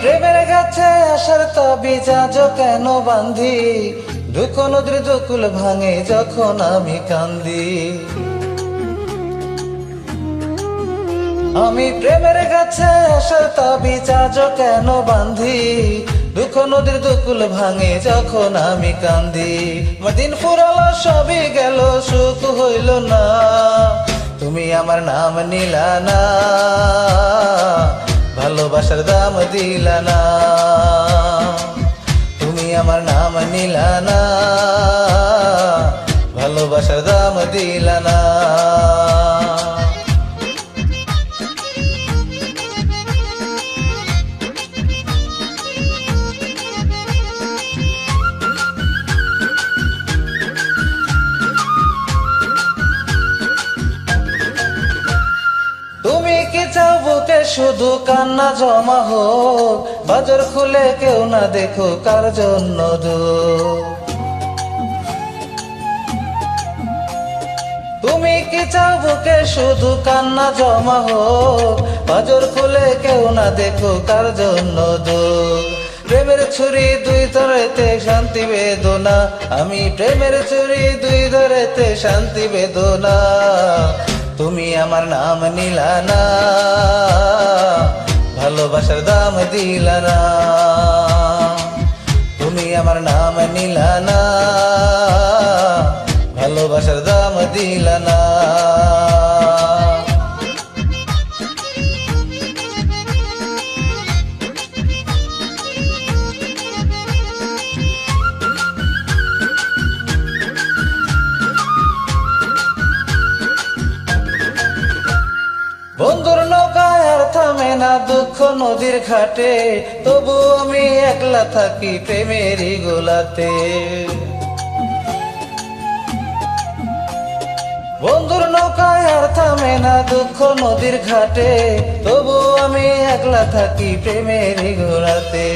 প্রেমের গাছে আসার তাবিজ আজ কেন বান্ধি দুঃখ নদীর দুকুল ভাঙে যখন আমি কান্দি। আমি প্রেমের গাছে আসার তাবিজ আজ কেন বান্ধি দুঃখ নদীর দুকুল ভাঙে যখন আমি কান্দি। দিন ফুরালো, সবই গেল, সুখ হইল না। তুমি আমার নাম নিলা না। ভালোবাসার দাম দিলা না। তুমি আমার নাম নিলা না। ভালোবাসার দাম দিলা না। শুধু কান্না জমা হোক, বাজার খুলে কেউ না দেখো কার জন্য তুমি কি চাও বুকে শুধু কান্না জমা হোক, বাজর খুলে কেউ না দেখো কার জন্য প্রেমের ছুরি দুই ধরেতে শান্তি বেদনা, আমি প্রেমের ছুরি দুই ধরেতে শান্তি বেদনা। তুমি আমার নাম নিলা না ভালোবাসার দাম দিলা না তুমি আমার নাম নিলা না ভালোবাসার দাম দিলা না বন্ধুর থামে না দুঃখ নদীর ঘাটে, তবু আমি একলা থাকি প্রেমেরই গোলাতে। বন্ধুর নৌকায় আর থামে না দুঃখ নদীর ঘাটে, তবু আমি একলা থাকি প্রেমের ঘোরাতে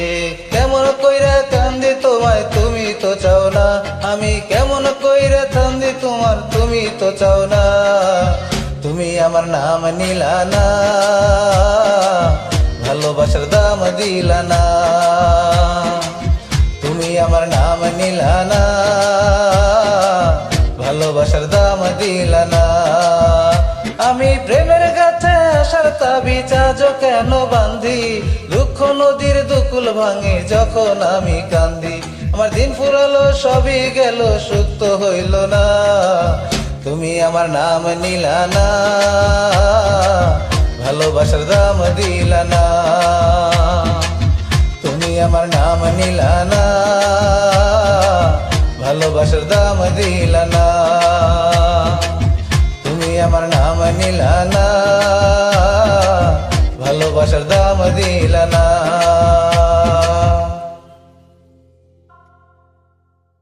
কেমন কইরা কান্দি তোমায় তুমি তো চাও না, আমি কেমন কইরা কান্দি তোমার তুমি তো চাও না। তুমি আমার নাম নিলা না ভালোবাসার দাম দিলা না তুমি আমার নাম নিলা না ভালোবাসার দাম দিল না আমি প্রেমের কাছে আসার তাবিজ আজ কেন বান্ধি দুঃখ নদীর দুকুল ভাঙে যখন আমি কান্দি। আমার দিন ফুরালো, সবই গেল সুক্ত হইল না। তুমি আমার নাম নিলা না, ভালোবাসার দাম দিলা না। তুমি আমার নাম নিলা না, ভালোবাসার দাম দিলা না। তুমি আমার নাম নিলা না, ভালোবাসার দাম দিলা না।